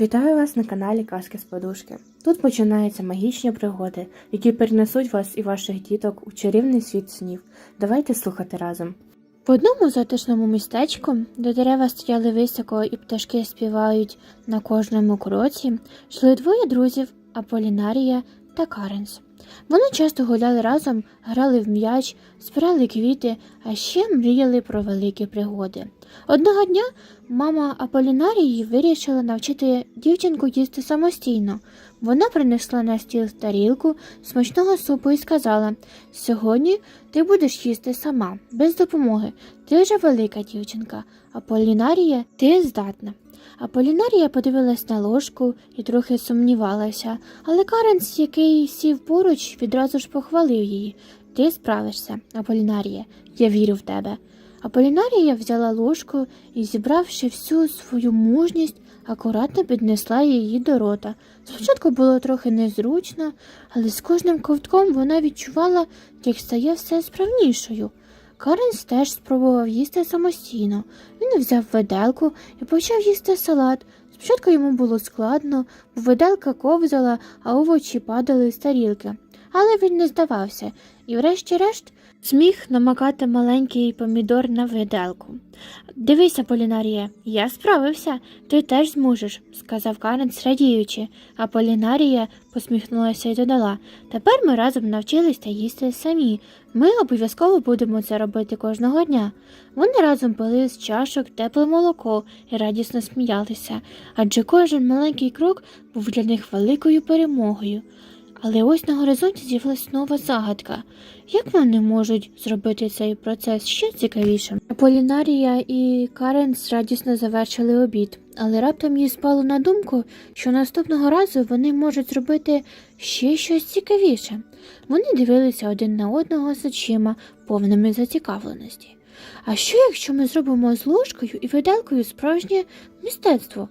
Вітаю вас на каналі Казки з Подушки. Тут починаються магічні пригоди, які перенесуть вас і ваших діток у чарівний світ снів. Давайте слухати разом. В одному затишному містечку, де дерева стояли високо і пташки співають на кожному кроці, йшли двоє друзів Аполінарія та Каренс. Вони часто гуляли разом, грали в м'яч, збирали квіти, а ще мріяли про великі пригоди. Одного дня мама Аполінарії вирішила навчити дівчинку їсти самостійно. Вона принесла на стіл тарілку смачного супу і сказала: Сьогодні ти будеш їсти сама, без допомоги. Ти вже велика дівчинка. Аполінарія, ти здатна. Аполінарія подивилась на ложку і трохи сумнівалася, але Каренс, який сів поруч, відразу ж похвалив її. Ти справишся, Аполінарія, я вірю в тебе. Аполінарія взяла ложку і, зібравши всю свою мужність, акуратно піднесла її до рота. Спочатку було трохи незручно, але з кожним ковтком вона відчувала, як стає все справнішою. Каренс теж спробував їсти самостійно. Він взяв виделку і почав їсти салат. Спочатку йому було складно, бо виделка ковзала, а овочі падали з тарілки. Але він не здавався і, врешті-решт, зміг намакати маленький помідор на виделку. Дивися, Полінарія, я справився, ти теж зможеш, сказав Каренс, радіючи, а Полінарія посміхнулася і додала Тепер ми разом навчилися їсти самі. Ми обов'язково будемо це робити кожного дня. Вони разом пили з чашок тепле молоко і радісно сміялися, адже кожен маленький крок був для них великою перемогою. Але ось на горизонті з'явилась нова загадка. Як вони можуть зробити цей процес ще цікавішим? Аполінарія і Каренс радісно завершили обід, але раптом їй спало на думку, що наступного разу вони можуть зробити ще щось цікавіше. Вони дивилися один на одного з очима, повними зацікавленості. А що, якщо ми зробимо з ложкою і виделкою справжнє мистецтво?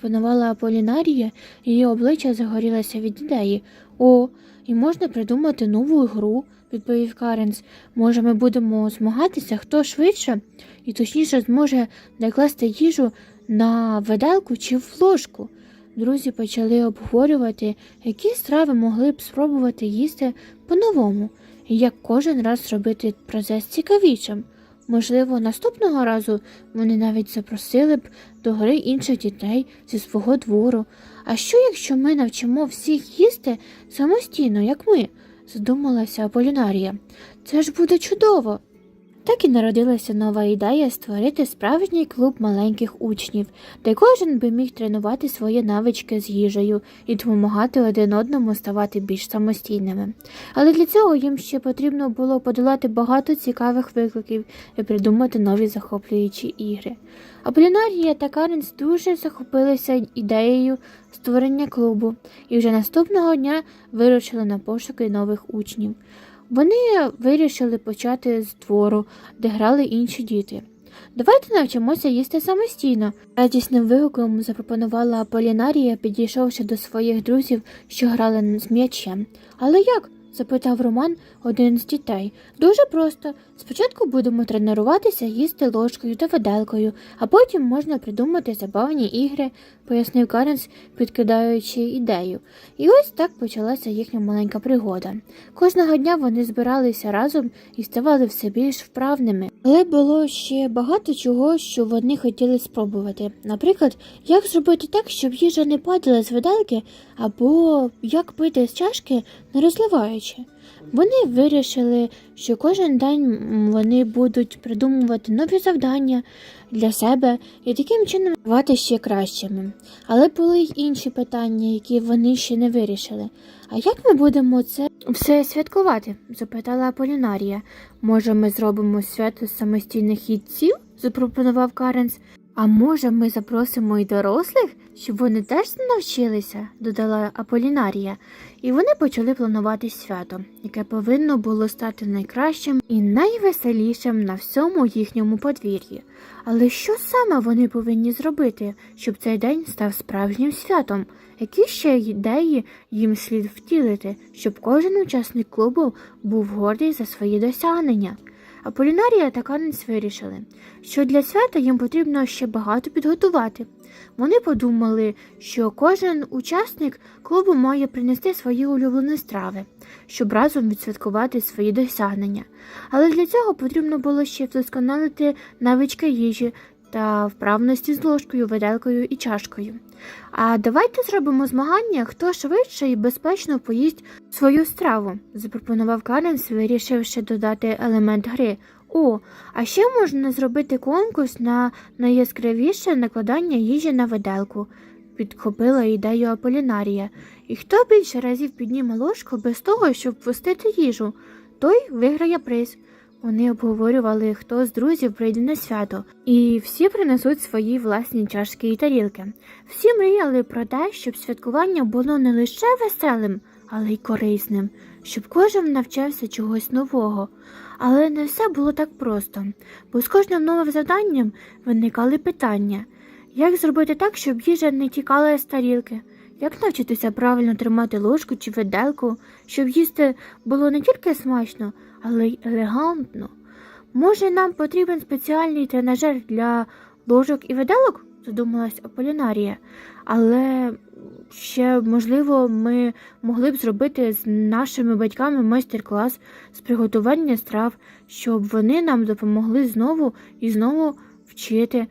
запропонувала Аполінарія, її обличчя загорілося від ідеї. О, і можна придумати нову гру, відповів Каренс. Може, ми будемо змагатися, хто швидше і точніше зможе накласти їжу на виделку чи в ложку. Друзі почали обговорювати, які страви могли б спробувати їсти по-новому, і як кожен раз зробити процес цікавішим. Можливо, наступного разу вони навіть запросили б до гри інших дітей зі свого двору. А що, якщо ми навчимо всіх їсти самостійно, як ми? задумалася Аполінарія. Це ж буде чудово. Так і народилася нова ідея створити справжній клуб маленьких учнів, де кожен би міг тренувати свої навички з їжею і допомагати один одному ставати більш самостійними. Але для цього їм ще потрібно було подолати багато цікавих викликів і придумати нові захоплюючі ігри. Аполінарія та Каренс дуже захопилися ідеєю створення клубу і вже наступного дня вирушили на пошуки нових учнів. Вони вирішили почати з двору, де грали інші діти. Давайте навчимося їсти самостійно. Радісним вигуком запропонувала Полінарія, підійшовши до своїх друзів, що грали з м'ячем. Але як? запитав Роман, один з дітей. Дуже просто. Спочатку будемо тренуватися їсти ложкою та виделкою, а потім можна придумати забавні ігри, пояснив Каренс, підкидаючи ідею. І ось так почалася їхня маленька пригода. Кожного дня вони збиралися разом і ставали все більш вправними. Але було ще багато чого, що вони хотіли спробувати. Наприклад, як зробити так, щоб їжа не падала з виделки, або як пити з чашки, не розливаючи. Вони вирішили, що кожен день вони будуть придумувати нові завдання для себе і таким чином ставати ще кращими. Але були й інші питання, які вони ще не вирішили. А як ми будемо це все святкувати? запитала Аполінарія. Може, ми зробимо свято самостійних їдців? запропонував Каренс. А може, ми запросимо і дорослих, щоб вони теж навчилися, додала Аполінарія, і вони почали планувати свято, яке повинно було стати найкращим і найвеселішим на всьому їхньому подвір'ї. Але що саме вони повинні зробити, щоб цей день став справжнім святом? Які ще ідеї їм слід втілити, щоб кожен учасник клубу був гордий за свої досягнення? Аполінарія та Канець вирішили, що для свята їм потрібно ще багато підготувати. Вони подумали, що кожен учасник клубу має принести свої улюблені страви, щоб разом відсвяткувати свої досягнення. Але для цього потрібно було ще вдосконалити навички їжі та вправності з ложкою, виделкою і чашкою. А давайте зробимо змагання, хто швидше і безпечно поїсть свою страву, запропонував Каренс, вирішивши додати елемент гри. О, а ще можна зробити конкурс на найяскравіше накладання їжі на виделку, підхопила ідею Аполінарія. І хто більше разів підніме ложку без того, щоб пустити їжу, той виграє приз. Вони обговорювали, хто з друзів прийде на свято, і всі принесуть свої власні чашки і тарілки. Всі мріяли про те, щоб святкування було не лише веселим, але й корисним, щоб кожен навчався чогось нового. Але не все було так просто, бо з кожним новим завданням виникали питання: як зробити так, щоб їжа не тікала з тарілки? Як навчитися правильно тримати ложку чи виделку, щоб їсти було не тільки смачно, але й елегантно? Може, нам потрібен спеціальний тренажер для ложок і виделок? задумалась Аполінарія. Але ще, можливо, ми могли б зробити з нашими батьками майстер-клас з приготування страв, щоб вони нам допомогли знову і знову вчити.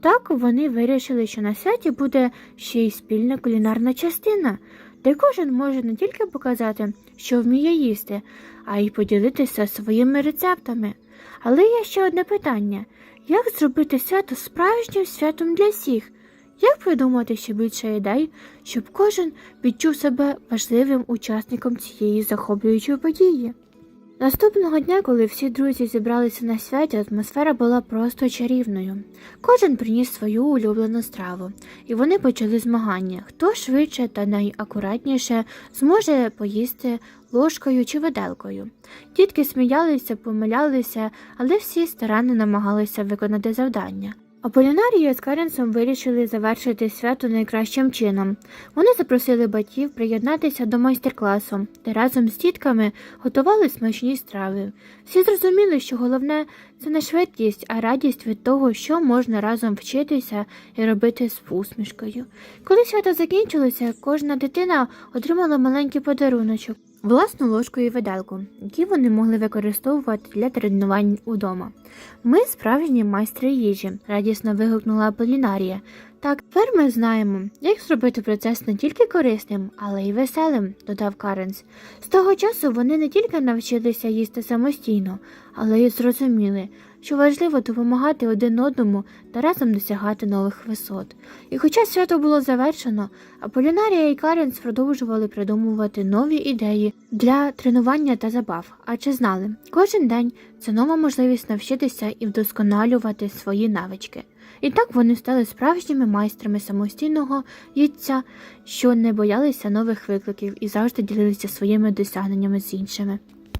Так вони вирішили, що на святі буде ще й спільна кулінарна частина, де кожен може не тільки показати, що вміє їсти, а й поділитися своїми рецептами. Але є ще одне питання: як зробити свято справжнім святом для всіх? Як придумати ще більше ідей, щоб кожен відчув себе важливим учасником цієї захоплюючої події? Наступного дня, коли всі друзі зібралися на святі, атмосфера була просто чарівною. Кожен приніс свою улюблену страву, і вони почали змагання, хто швидше та найакуратніше зможе поїсти ложкою чи виделкою. Дітки сміялися, помилялися, але всі старанно намагалися виконати завдання. Аполінарія з Каренсом вирішили завершити свято найкращим чином. Вони запросили батьків приєднатися до майстер-класу, де разом з дітками готували смачні страви. Всі зрозуміли, що головне це не швидкість, а радість від того, що можна разом вчитися і робити з усмішкою. Коли свято закінчилося, кожна дитина отримала маленький подаруночок. Власну ложку і виделку, які вони могли використовувати для тренувань удома. Ми справжні майстри їжі, радісно вигукнула Аполінарія. Так, тепер ми знаємо, як зробити процес не тільки корисним, але й веселим, додав Каренс. З того часу вони не тільки навчилися їсти самостійно, але й зрозуміли, що важливо допомагати один одному та разом досягати нових висот. І хоча свято було завершено, Аполінарія і Каренс продовжували придумувати нові ідеї для тренування та забав, адже знали, кожен день це нова можливість навчитися і вдосконалювати свої навички. І так вони стали справжніми майстрами самостійного їдця, що не боялися нових викликів і завжди ділилися своїми досягненнями з іншими.